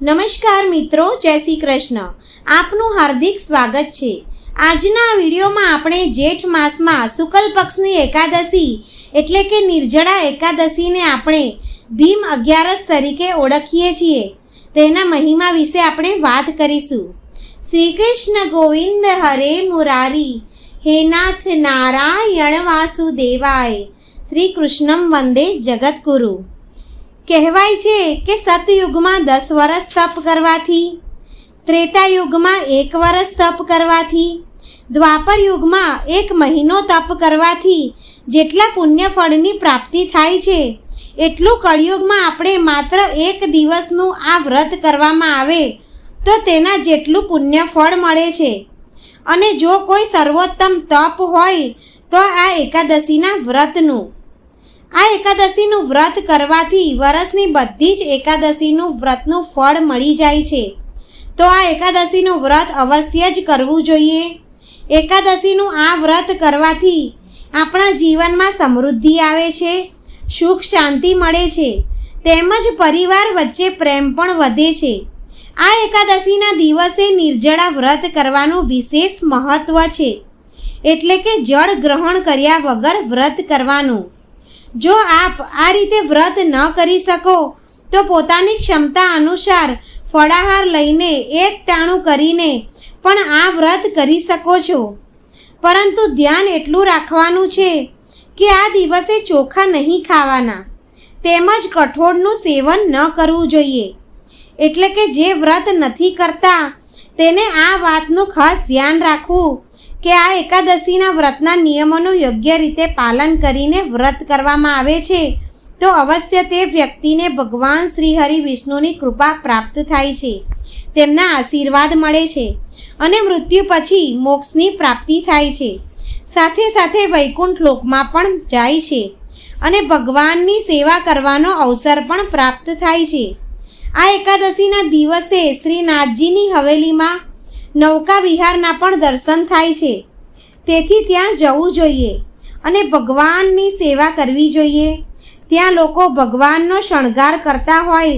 નમસ્કાર મિત્રો, જય શ્રી કૃષ્ણ. આપનું હાર્દિક સ્વાગત છે. આજના વિડીયોમાં આપણે જેઠ માસમાં શુકલ પક્ષની એકાદશી, એટલે કે નિર્જળા એકાદશીને આપણે ભીમ અગિયારસ તરીકે ઓળખીએ છીએ. તેના મહિમા વિશે આપણે વાત કરીશું. શ્રી કૃષ્ણ ગોવિંદ હરે મુરારી, હે નાથ નારાયણ વાસુદેવાય, શ્રી કૃષ્ણમ વંદે જગતગુરુ કહેવાય છે કે સતયુગમાં દસ વર્ષ તપ કરવાથી ત્રેતા યુગમાં એક વર્ષ તપ કરવાથી દ્વાપર યુગમાં એક મહિનો તપ કરવાથી જેટલા પુણ્ય ફળની પ્રાપ્તિ થાય છે, એટલું કળિયુગમાં આપણે માત્ર એક દિવસનું આ વ્રત કરવામાં આવે તો તેના જેટલું પુણ્ય ફળ મળે છે. અને જો કોઈ સર્વોત્તમ તપ હોય તો આ એકાદશીના વ્રતનું આ એકાદશીનું વ્રત કરવાથી વરસની બધી જ એકાદશીનું વ્રતનું ફળ મળી જાય છે. તો આ એકાદશીનું વ્રત અવશ્ય જ કરવું જોઈએ. એકાદશીનું આ વ્રત કરવાથી આપણા જીવનમાં સમૃદ્ધિ આવે છે, સુખ શાંતિ મળે છે, તેમજ પરિવાર વચ્ચે પ્રેમ પણ વધે છે. આ એકાદશીના દિવસે નિર્જળા વ્રત કરવાનું વિશેષ મહત્વ છે. એટલે કે જળ ગ્રહણ કર્યા વગર વ્રત કરવાનું. જો આપ આ રીતે વ્રત ન કરી શકો, તો પોતાની ક્ષમતા અનુસાર ફળાહાર લઈને એક ટાણું કરીને પણ આ વ્રત કરી શકો છો. પરંતુ ધ્યાન એટલું રાખવાનું છે કે આ દિવસે ચોખા નહીં ખાવાના. તેમજ કઠોળનું સેવન ન કરવું જોઈએ. એટલે કે જે વ્રત નથી કરતા, તેને આ વાતનું ખાસ ધ્યાન રાખવું કે આ એકાદશીના વ્રતના નિયમોનું યોગ્ય રીતે પાલન કરીને વ્રત કરવામાં આવે છે, તો અવશ્ય તે વ્યક્તિને ભગવાન શ્રી હરિ વિષ્ણુની કૃપા પ્રાપ્ત થાય છે. તેમના આશીર્વાદ મળે છે અને મૃત્યુ પછી મોક્ષની પ્રાપ્તિ થાય છે. સાથે સાથે વૈકુંઠ લોકમાં પણ જાય છે અને ભગવાનની સેવા કરવાનો અવસર પણ પ્રાપ્ત થાય છે. આ એકાદશીના દિવસે શ્રીનાથજીની હવેલીમાં નૌકા વિહારના પણ દર્શન થાય છે. તેથી ત્યાં જવું જોઈએ અને ભગવાનની સેવા કરવી જોઈએ. ત્યાં લોકો ભગવાનનો શણગાર કરતા હોય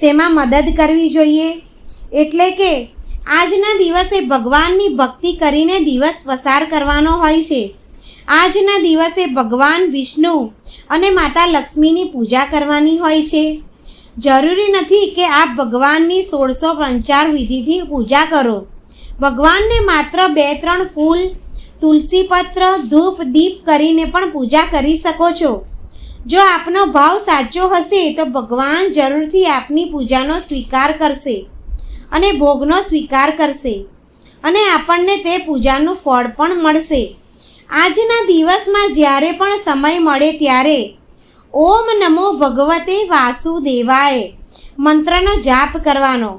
તેમાં મદદ કરવી જોઈએ. એટલે કે આજના દિવસે ભગવાનની ભક્તિ કરીને દિવસ પસાર કરવાનો હોય છે. આજના દિવસે ભગવાન વિષ્ણુ અને માતા લક્ષ્મીની પૂજા કરવાની હોય છે. જરૂરી નથી કે આપ ભગવાનની સોળસો પંચાર વિધિથી પૂજા કરો. ભગવાનને માત્ર બે ત્રણ ફૂલ તુલસી પત્ર ધૂપ, દીપ કરીને પણ પૂજા કરી શકો છો. જો આપનો ભાવ સાચો હશે, તો ભગવાન જરૂરથી આપની પૂજાનો સ્વીકાર કરશે અને ભોગનો સ્વીકાર કરશે અને આપણને તે પૂજાનું ફળ પણ મળશે. આજના દિવસમાં જ્યારે પણ સમય મળે ત્યારે, ઓમ નમો ભગવતે વાસુદેવાય મંત્રનો જાપ કરવાનો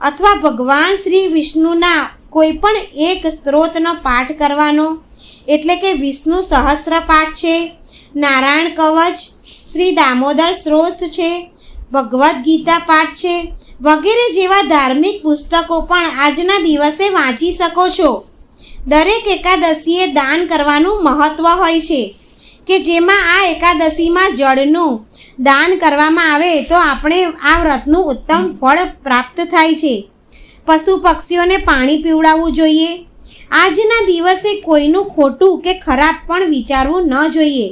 અથવા ભગવાન શ્રી વિષ્ણુના કોઈ પણ એક સ્ત્રોતનો પાઠ કરવાનો, એટલે કે વિષ્ણુ સહસ્ર પાઠ છે, નારાયણ કવચ, શ્રી દામોદર સ્રોત છે, ભગવદ્ ગીતા પાઠ છે, વગેરે જેવા ધાર્મિક પુસ્તકો પણ આજના દિવસે વાંચી શકો છો. દરેક એકાદશીએ દાન કરવાનું મહત્વ હોય છે, કે જેમાં આ એકાદશીમાં જળનું દાન કરવામાં આવે તો આપણે આ વ્રતનું ઉત્તમ ફળ પ્રાપ્ત થાય છે. પશુ પક્ષીઓને પાણી પીવડાવવું જોઈએ. આજના દિવસે કોઈનું ખોટું કે ખરાબ પણ વિચારવું ન જોઈએ.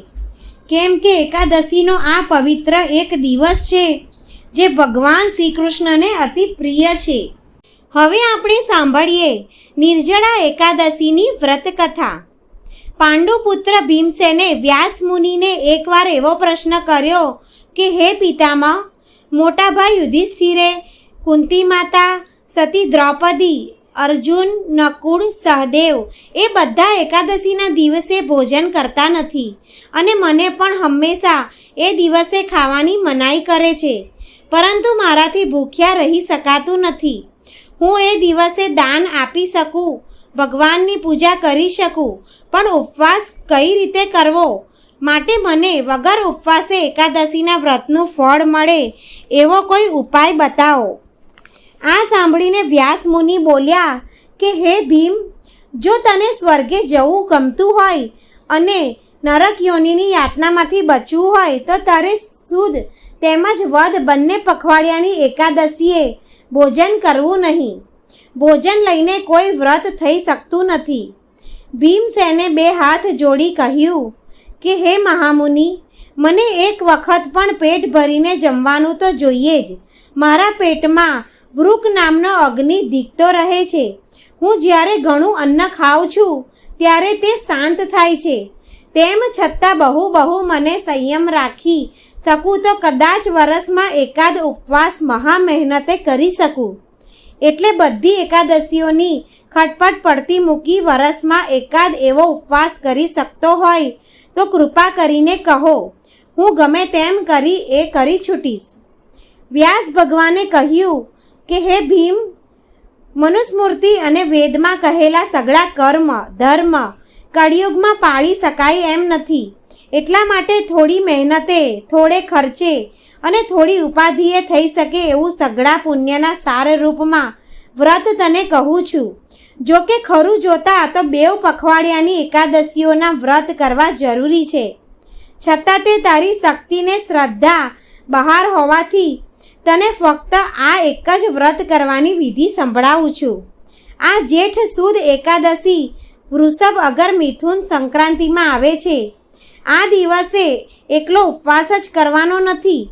કેમ કે એકાદશીનો આ પવિત્ર એક દિવસ છે, જે ભગવાન શ્રી કૃષ્ણને અતિ પ્રિય છે. હવે આપણે સાંભળીએ નિર્જળા એકાદશીની વ્રત કથા પાંડુપુત્ર ભીમસેને વ્યાસ મુનિને એકવાર એવો પ્રશ્ન કર્યો કે, હે પિતામહ, મોટાભાઈ યુધિષ્ઠિરે કુંતી માતા સતી દ્રૌપદી, અર્જુન, નકુળ, સહદેવ એ બધા એકાદશીના દિવસે ભોજન કરતા નથી અને મને પણ હંમેશા એ દિવસે ખાવાની મનાઈ કરે છે. પરંતુ મારાથી ભૂખ્યા રહી શકાતું નથી. હું એ દિવસે દાન આપી શકું, ભગવાનની પૂજા કરી શકું, પણ ઉપવાસ કઈ રીતે કરવો? માટે મને વગર ઉપવાસે એકાદશીના વ્રતનું ફળ મળે એવો કોઈ ઉપાય બતાવો. આ સાંભળીને વ્યાસ મુનિ બોલ્યા કે, હે ભીમ, જો તને સ્વર્ગે જવું ગમતું હોય અને નરક યોનિની યાતનામાંથી બચવું હોય, તો તારે શુદ્ધ તેમજ વધ બંને પખવાડિયાની એકાદશીએ ભોજન કરવું નહીં. ભોજન લઈને કોઈ વ્રત થઈ શકતું નથી. ભીમસેને બે હાથ જોડી કહ્યું કે, હે મહામુનિ, મને એક વખત પણ પેટ ભરીને જમવાનું તો જોઈએ જ. મારા પેટમાં વૃક નામનો અગ્નિ દીખતો રહે છે. હું જ્યારે ઘણું અન્ન ખાઉં છું, ત્યારે તે શાંત થાય છે. તેમ છતાં બહુ બહુ મને સંયમ રાખી શકું તો કદાચ વરસમાં એકાદ ઉપવાસ મહા મહેનતે કરી શકું. એટલે બધી એકાદશીઓની ખટપટ પડતી મૂકી વરસમાં એકાદ એવો ઉપવાસ કરી શકતો હોય, તો કૃપા કરીને કહો, હું ગમે તેમ કરી એ કરી છૂટીશ. વ્યાસ ભગવાને કહ્યું કે હે ભીમ, મનુસ્મૃતિ અને વેદમાં કહેલા સગળા કર્મ, ધર્મ, કળિયુગમાં પાળી શકાય એમ નથી. એટલા માટે થોડી મહેનતે, થોડે ખર્ચે અને થોડી ઉપાધિએ થઈ શકે એવું સગળા પુણ્યના સાર રૂપમાં વ્રત તને કહું છું. જો કે ખરું જોતા તો બેવ પખવાડિયાની એકાદશીઓના વ્રત કરવા જરૂરી છે. છતાં તે તારી શક્તિને શ્રદ્ધા બહાર હોવાથી તને ફક્ત આ એક જ વ્રત કરવાની વિધિ સંભળાવું છું. આ જેઠ સુદ એકાદશી વૃષભ અગર મિથુન સંક્રાંતિમાં આવે છે. આ દિવસે એકલો ઉપવાસ જ કરવાનો નથી,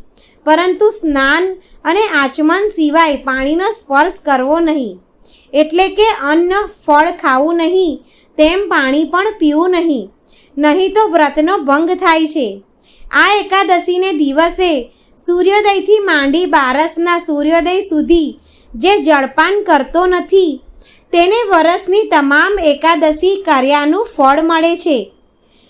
પરંતુ સ્નાન અને આચમન સિવાય પાણીનો સ્પર્શ કરવો નહીં. એટલે કે અન્ન, ફળ ખાવું નહીં, તેમ પાણી પણ પીવું નહીં. નહીં તો વ્રતનો ભંગ થાય છે. આ એકાદશીને દિવસે સૂર્યોદયથી માંડી બારસના સૂર્યોદય સુધી, જે જળપાન કરતો નથી, તેને વરસની તમામ એકાદશી કર્યાનું ફળ મળે છે.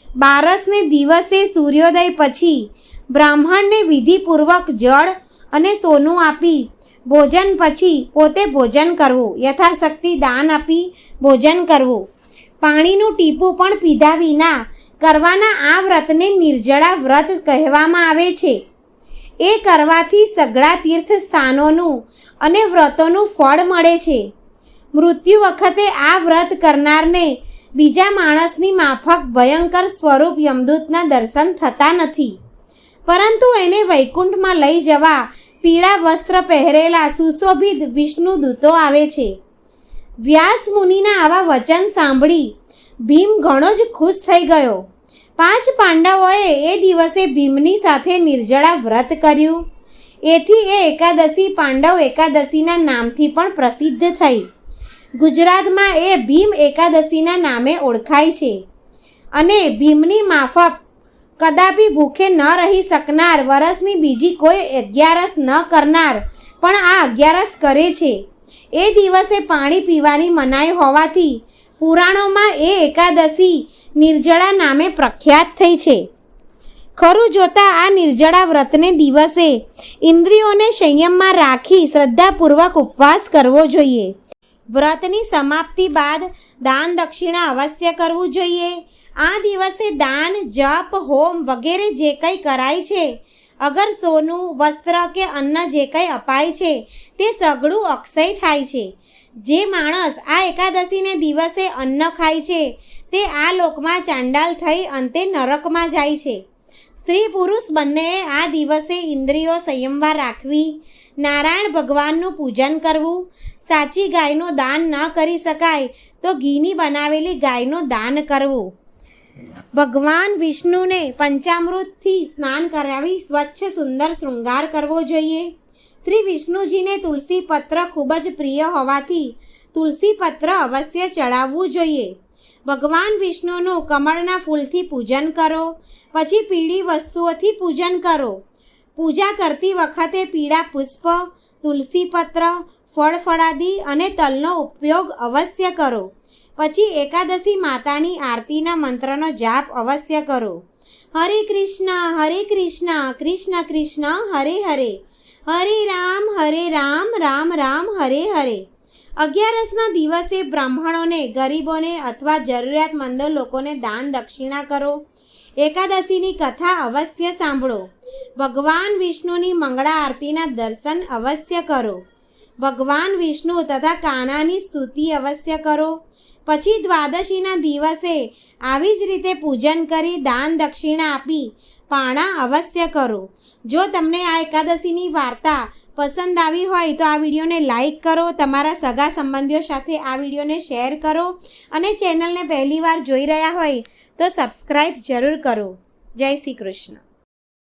બારસને દિવસે સૂર્યોદય પછી બ્રાહ્મણને વિધિપૂર્વક જળ અને સોનું આપી, ભોજન પછી પોતે ભોજન કરવું, યથાશક્તિ દાન આપી ભોજન કરવું. પાણીનું ટીપું પણ પીધા વિના કરવાના આ વ્રતને નિર્જળા વ્રત કહેવામાં આવે છે. એ કરવાથી સઘળા તીર્થ સ્થાનોનું અને વ્રતોનું ફળ મળે છે. મૃત્યુ વખતે આ વ્રત કરનારને બીજા માણસની માફક ભયંકર સ્વરૂપ યમદૂતના દર્શન થતા નથી. પરંતુ એને વૈકુંઠમાં લઈ જવા પીળા વસ્ત્ર પહેરેલા સુશોભિત વિષ્ણુ દૂતો આવે છે. વ્યાસ મુનિના આવા વચન સાંભળી ભીમ ઘણો જ ખુશ થઈ ગયો. પાંચ પાંડવોએ એ દિવસે ભીમની સાથે નિર્જળા વ્રત કર્યું. એથી એ એકાદશી પાંડવ એકાદશીના નામથી પણ પ્રસિદ્ધ થઈ. ગુજરાતમાં એ ભીમ એકાદશીના નામે ઓળખાય છે. અને ભીમની માફક કદાપી ભૂખે ન રહી શકનાર, વરસની બીજી કોઈ અગિયારસ ન કરનાર, પણ આ અગિયારસ કરે છે. એ દિવસે પાણી પીવાની મનાઈ હોવાથી પુરાણોમાં એ એકાદશી નિર્જળા નામે પ્રખ્યાત થઈ છે. ખરું જોતા આ નિર્જળા વ્રતને દિવસે ઇન્દ્રિયોને સંયમમાં રાખી શ્રદ્ધાપૂર્વક ઉપવાસ કરવો જોઈએ. વ્રતની સમાપ્તિ બાદ દાન દક્ષિણા અવશ્ય કરવું જોઈએ. આ દિવસે દાન, જપ, હોમ વગેરે જે કંઈ કરાય છે, અગર સોનું, વસ્ત્ર કે અન્ન જે કંઈ અપાય છે, તે સઘળું અક્ષય થાય છે. જે માણસ આ એકાદશીને દિવસે અન્ન ખાય છે, તે આ લોકમાં ચાંડાલ થઈ અંતે નરકમાં જાય છે. સ્ત્રી પુરુષ બંનેએ આ દિવસે ઇન્દ્રિયો સંયમવા રાખવી, નારાયણ ભગવાનનું પૂજન કરવું, સાચી ગાયનું દાન ન કરી શકાય તો ઘીની બનાવેલી ગાયનું દાન કરવું. ભગવાન વિષ્ણુને પંચામૃતથી સ્નાન કરાવી સ્વચ્છ સુંદર શૃંગાર કરવો જોઈએ. શ્રી વિષ્ણુજીને તુલસી પત્ર ખૂબ જ પ્રિય હોવાથી તુલસી પત્ર અવશ્ય ચડાવવું જોઈએ. ભગવાન વિષ્ણુનું કમળના ફૂલથી પૂજન કરો, પછી પીળી વસ્તુઓથી પૂજન કરો. પૂજા કરતી વખતે પીળા પુષ્પ તુલસી પત્ર ફળ ફળાદી અને તલનો ઉપયોગ અવશ્ય કરો. પછી એકાદશી માતાની આરતીના મંત્રનો જાપ અવશ્ય કરો. હરે કૃષ્ણ હરે કૃષ્ણ કૃષ્ણ કૃષ્ણ, હરે હરે. હરે રામ હરે રામ રામ રામ, હરે હરે. અગિયારસના દિવસે બ્રાહ્મણોને, ગરીબોને અથવા જરૂરિયાતમંદો લોકોને દાન દક્ષિણા કરો. એકાદશીની કથા અવશ્ય સાંભળો. ભગવાન વિષ્ણુની મંગળા આરતીના દર્શન અવશ્ય કરો. ભગવાન વિષ્ણુ તથા કાનાની સ્તુતિ અવશ્ય કરો. પછી દ્વાદશીના દિવસે આવી જ રીતે પૂજન કરી દાન દક્ષિણા આપી પાણા અવશ્ય કરો. જો તમને આ એકાદશીની વાર્તા પસંદ આવી હોય તો આ વિડીયોને લાઈક કરો, તમારા સગા સંબંધીઓ સાથે આ વિડીયોને શેર કરો અને ચેનલને પહેલીવાર જોઈ રહ્યા હોય તો સબસ્ક્રાઈબ જરૂર કરો. જય શ્રી કૃષ્ણ.